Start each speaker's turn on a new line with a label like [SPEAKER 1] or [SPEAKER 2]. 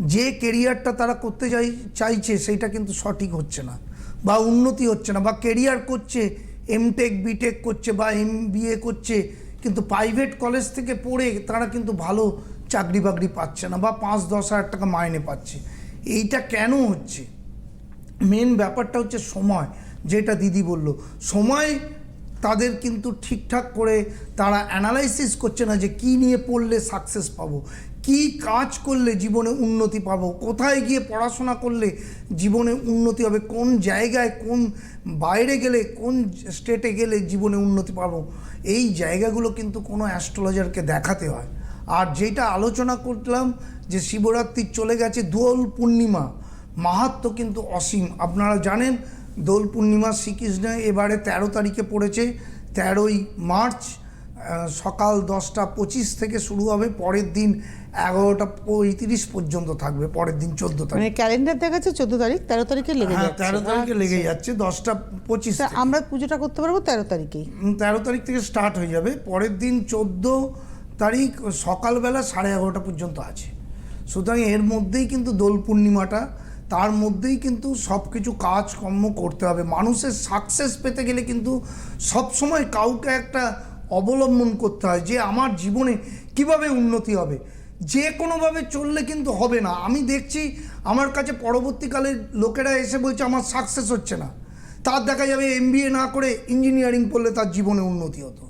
[SPEAKER 1] যে কেরিয়ারটা তারা করতে চাই, চাইছে, সেইটা কিন্তু সঠিক হচ্ছে না বা উন্নতি হচ্ছে না বা কেরিয়ার করছে এমটেক বিটেক করছে বা এম বিএ করছে, কিন্তু প্রাইভেট কলেজ থেকে পড়ে তারা কিন্তু ভালো চাকরি বাকরি পাচ্ছে না বা পাঁচ, দশ হাজার টাকা মাইনে পাচ্ছে। এইটা কেন হচ্ছে? মেন ব্যাপারটা হচ্ছে সময়, যেটা দিদি বলল। সময় তাদের কিন্তু ঠিকঠাক করে তারা অ্যানালাইসিস করছে না যে কি নিয়ে পড়লে সাকসেস পাবো, কি কাজ করলে জীবনে উন্নতি পাবো, কোথায় গিয়ে পড়াশোনা করলে জীবনে উন্নতি হবে, কোন জায়গায়, কোন বাইরে গেলে, কোন স্টেটে গেলে জীবনে উন্নতি পাবো, এই জায়গাগুলো কিন্তু কোনো অ্যাস্ট্রোলজারকে দেখাতে হয়। আর যেটা আলোচনা করলাম যে শিবরাত্রি চলে গেছে, দোল পূর্ণিমা মাহাত্ম কিন্তু অসীম। আপনারা জানেন দোল পূর্ণিমা শ্রীকৃষ্ণ এবারে তেরো তারিখে পড়েছে তেরোই মার্চ সকাল দশটা পঁচিশ থেকে শুরু হবে পরের দিন এগারোটা পঁয়ত্রিশ পর্যন্ত থাকবে পরের দিন চোদ্দ
[SPEAKER 2] মানে
[SPEAKER 1] তারিখ
[SPEAKER 2] ক্যালেন্ডার দেখাচ্ছে চোদ্দ তারিখ তেরো তারিখে লেগে
[SPEAKER 1] হ্যাঁ
[SPEAKER 2] যাচ্ছে।
[SPEAKER 1] তেরো তারিখে লেগে যাচ্ছে দশটা পঁচিশ
[SPEAKER 2] আমরা পুজোটা করতে পারব তেরো তারিখেই?
[SPEAKER 1] তেরো তারিখ থেকে স্টার্ট হয়ে যাবে পরের দিন চোদ্দ তারিখ সকালবেলা সাড়ে এগারোটা পর্যন্ত আছে। সুতরাং এর মধ্যেই কিন্তু দোল পূর্ণিমাটা তার মধ্যেই কিন্তু সব কিছু কাজকর্ম করতে হবে। মানুষের সাকসেস পেতে গেলে কিন্তু সবসময় কাউকে একটা অবলম্বন করতে হয় যে আমার জীবনে কীভাবে উন্নতি হবে। যে কোনোভাবে চললে কিন্তু হবে না। আমি দেখছি আমার কাছে পরবর্তীকালে লোকেরা এসে বলছে, আমার সাকসেস হচ্ছে না। তার দেখা যাবে এমবিএ না করে ইঞ্জিনিয়ারিং পড়লে তার জীবনে উন্নতি হতো।